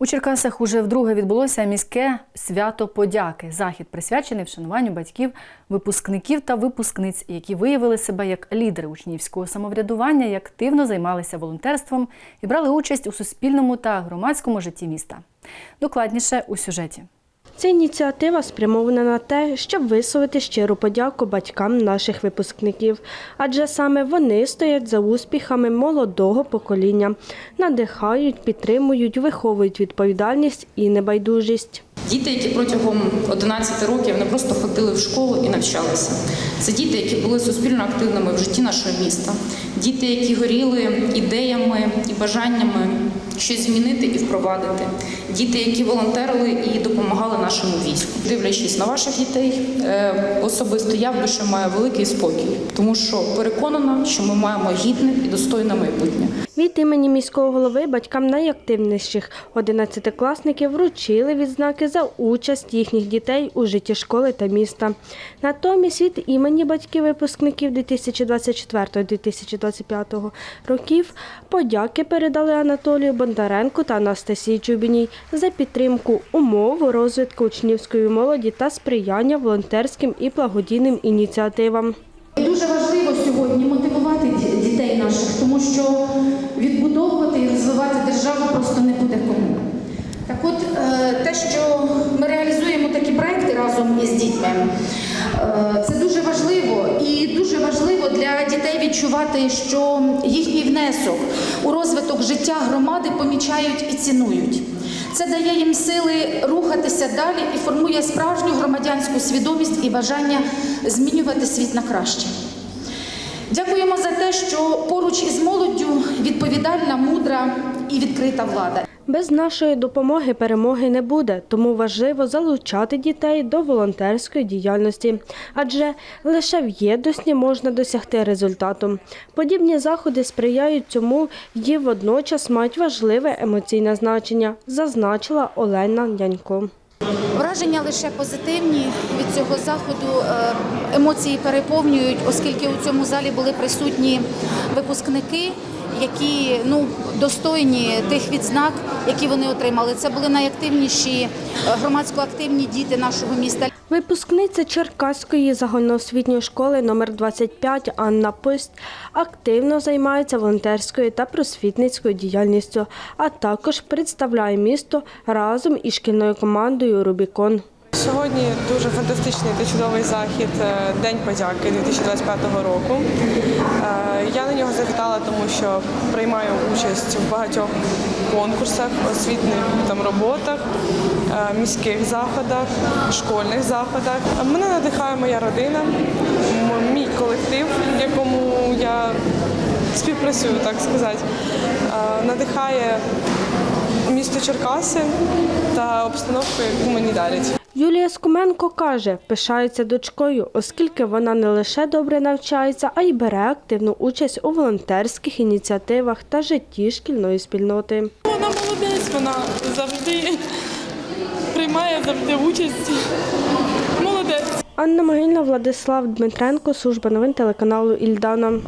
У Черкасах уже вдруге відбулося міське свято подяки. Захід присвячений вшануванню батьків, випускників та випускниць, які виявили себе як лідери учнівського самоврядування і активно займалися волонтерством і брали участь у суспільному та громадському житті міста. Докладніше у сюжеті. Ця ініціатива спрямована на те, щоб висловити щиру подяку батькам наших випускників, адже саме вони стоять за успіхами молодого покоління, надихають, підтримують, виховують відповідальність і небайдужість. Діти, які протягом 11 років не просто ходили в школу і навчалися. Це діти, які були суспільно активними в житті нашого міста. Діти, які горіли ідеями і бажаннями щось змінити і впровадити. Діти, які волонтерили і допомагали нашому війську. Дивлячись на ваших дітей, е, особисто я в душі маю великий спокій, тому що переконана, що ми маємо гідне і достойне майбутнє. Від імені міського голови батькам найактивніших 11-класників вручили відзнаки за участь їхніх дітей у житті школи та міста. Натомість від імені батьків випускників 2024-2025 років подяки передали Анатолію Бондаренку та Анастасії Чубіній за підтримку умов розвитку учнівської молоді та сприяння волонтерським і благодійним ініціативам. Дуже важливо сьогодні мотивувати дітей наших, тому що відбудовувати і розвивати державу просто не буде кому. Так от, е, те, що ми реалізуємо такі проекти разом із дітьми, е, це дуже важливо. І дуже важливо для відчувати, що їхній внесок у розвиток життя громади помічають і цінують. Це дає їм сили рухатися далі і формує справжню громадянську свідомість і бажання змінювати світ на краще. Дякуємо за те, що поруч із молоддю відповідальна, мудра і відкрита влада. Без нашої допомоги перемоги не буде, тому важливо залучати дітей до волонтерської діяльності, адже лише в єдності можна досягти результату. Подібні заходи сприяють цьому і водночас мають важливе емоційне значення, зазначила Олена Дянько. Враження лише позитивні від цього заходу. Е, Емоції переповнюють, оскільки у цьому залі були присутні випускники, які ну достойні тих відзнак, які вони отримали. Це були найактивніші е, громадсько активні діти нашого міста. Випускниця Черкаської загальноосвітньої школи номер 25 Анна Пист активно займається волонтерською та просвітницькою діяльністю, а також представляє місто разом із шкільною командою Рубікон. Сьогодні дуже фантастичний та чудовий захід е, День подяки 2025 року. Е, Я на нього завітала, тому що приймаю участь в багатьох конкурсах, освітніх там роботах, е, міських заходах, школьних заходах. Мене надихає моя родина, мій колектив, в якому я співпрацюю, так сказати. Надихає місто Черкаси та обстановку, яку мені дарять. Юлія Скуменко каже, пишається дочкою, оскільки вона не лише добре навчається, а й бере активну участь у волонтерських ініціативах та житті шкільної спільноти. Вона молодець, вона завжди приймає завжди участь. Молодець. Анна Могильна, Владислав Дмитренко, служба новин телеканалу Ільдана.